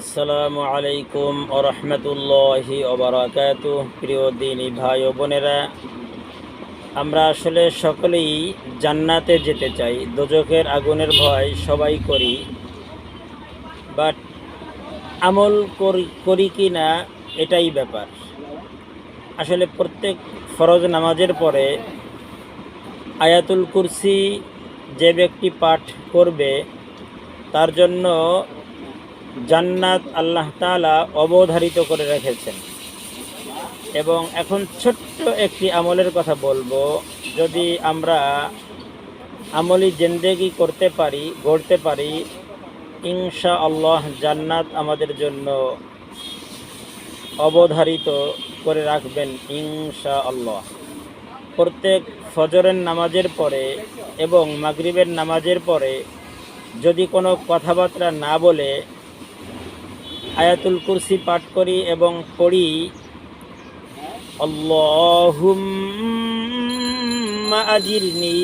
আসসালামু আলাইকুম ওরহমতুল্লাহি ওবরাকাতু প্রিয় দিনী ভাই ও বোনেরা, আমরা আসলে সকলেই জান্নাতে যেতে চাই, দোজখের আগুনের ভয় সবাই করি, বাট আমল করি করি কি না এটাই ব্যাপার। আসলে প্রত্যেক ফরজ নামাজের পরে আয়াতুল কুরসি যে ব্যক্তি পাঠ করবে, তার জন্য জান্নাত আল্লাহ তাআলা অবধারিত করে রেখেছেন। এবং এখন ছোট্ট একটি আমলের কথা বলব। যদি আমরা আমলি জেন্দেগি করতে পারি, গড়তে পারি ইনশা আল্লাহ জান্নাত আমাদের জন্য অবধারিত করে রাখবেন ইনশা আল্লাহ প্রত্যেক ফজরের নামাজের পরে এবং মাগরিবের নামাজের পরে যদি কোনো কথাবার্তা না বলে আয়াতুল কুরসি পাঠ করি এবং পড়ি, আল্লাহুম্মা আজিরনি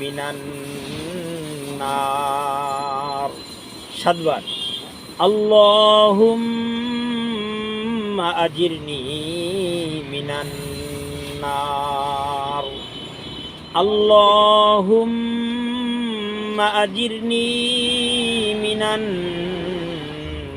মিনান নার। সাতবার, আল্লাহুম্মা আজিরনি মিনান নার। আল্লাহুম্মা আজিরনি মিনান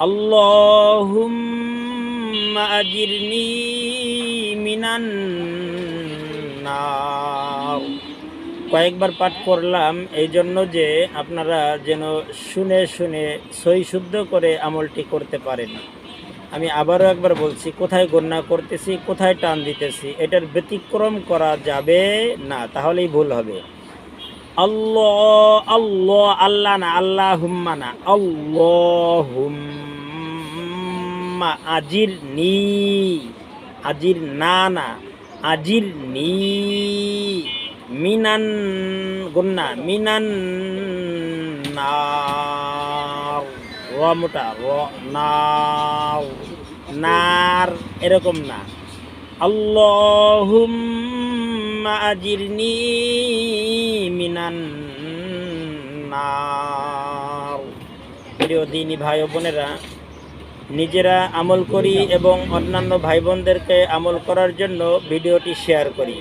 اللهم أجرني من النار কয়েকবার পাঠ করলাম এই জন্য যে আপনারা যেন শুনে শুনে সই শুদ্ধ করে আমলটি করতে পারেন আমি আবারও একবার বলছি কোথায় গণ্যা করতেছি কোথায় টান দিতেছি এটার ব্যতিক্রম করা যাবে না তাহলেই ভুল হবে আল্লাহ আল্লাহ আল্লাহ না আল্লাহ হুম্মা না আল্লাহ হুম্মা আজির নি, আজির না না আজির নি। মিনান গুন্না, মিনান র মোটা র নার নার এরকম না। আল্লাহুম আল্লাহুম্মা আজিরনি মিনান নার প্রিয় দিনী ভাই বোনেরা নিজেরা আমল করি এবং অন্যান্য ভাই বোনদেরকে আমল করার জন্য ভিডিওটি শেয়ার করি।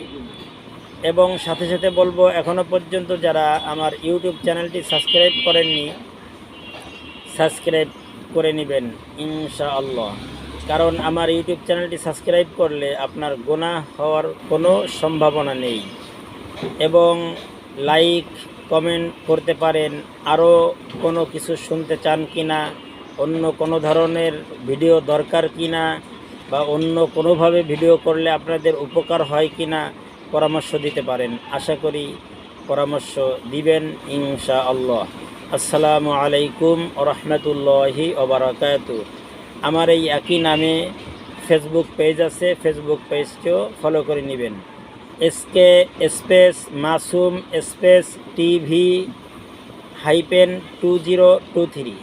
এবং সাথে সাথে বলব এখনও পর্যন্ত যারা আমার ইউটিউব চ্যানেলটি সাবস্ক্রাইব করেননি, সাবস্ক্রাইব করে নেবেন ইনশা আল্লাহ কারণ আমার ইউটিউব চ্যানেলটি সাবস্ক্রাইব করলে আপনার গোনা হওয়ার কোনো সম্ভাবনা নেই। এবং লাইক, কমেন্ট করতে পারেন, আরও কোনো কিছু শুনতে চান কি না অন্য কোনো ধরনের ভিডিও দরকার কি না বা অন্য কোনোভাবে ভিডিও করলে আপনাদের উপকার হয় কি না পরামর্শ দিতে পারেন। আশা করি পরামর্শ দিবেন ইনশা আল্লাহ আসসালামু আলাইকুম রহমতুল্লাহি ওবরাকাতু আমার এই একই নামে ফেসবুক পেজ আছে, ফেসবুক পেজটিও ফলো করে নেবেন। S K space Masum space TV hyphen two zero two three.